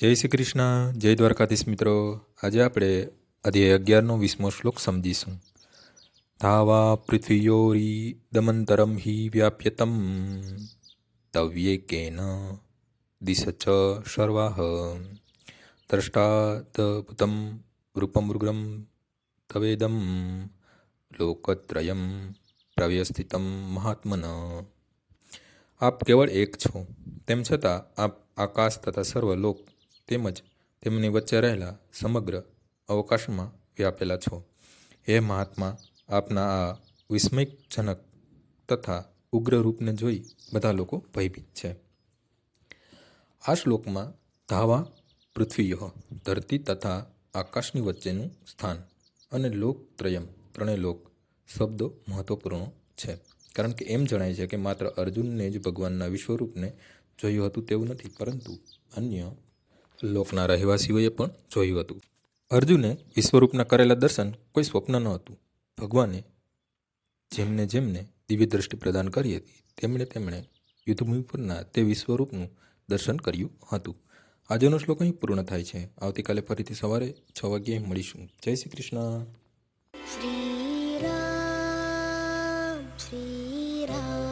જય શ્રી કૃષ્ણ, જય દ્વારકાધીશ મિત્રો. આજે આપણે અધ્યાય અગિયારનો વીસમો શ્લોક સમજીશું. ધાવા પૃથ્વીયોરી દમંતરમ હિ વ્યાપ્યતમ તવ્યેકેન દિશ ચ સર્વાહ દ્રષ્ટાદભૂતમ રૂપમૃગ્રમ તવેદમ લોકત્રયમ પ્રવ્યસ્થિતમ મહાત્મન. આપ કેવળ એક છો, તેમ છતાં આપ આકાશ તથા સર્વ લોક તેમજ તેમની વચ્ચે રહેલા સમગ્ર અવકાશમાં વ્યાપેલા છો. હે મહાત્મા, આપના આ વિસ્મયજનક તથા ઉગ્ર રૂપને જોઈ બધા લોકો ભયભીત છે. આ શ્લોકમાં ધાવા, પૃથ્વીયો, ધરતી તથા આકાશની વચ્ચેનું સ્થાન અને લોકત્રયમ ત્રણેય લોક શબ્દો મહત્વપૂર્ણ છે. કારણ કે એમ જણાય છે કે માત્ર અર્જુનને જ ભગવાનના વિશ્વરૂપને જોયું હતું તેવું નથી, પરંતુ અન્ય લોકના રહેવાસીઓએ પણ જોયું હતું. અર્જુને વિશ્વરૂપના કરેલા દર્શન કોઈ સ્વપ્ન ન હતું ભગવાને જેમને જેમને દિવ્ય દ્રષ્ટિ પ્રદાન કરી હતી, તેમણે તેમણે યુદ્ધભૂમિ પરના તે વિશ્વરૂપનું દર્શન કર્યું હતું. આજનો શ્લોક અહીં પૂર્ણ થાય છે. આવતીકાલે ફરીથી સવારે છ વાગ્યે મળીશું. જય શ્રી કૃષ્ણ. શ્રી રામ શ્રી રામ.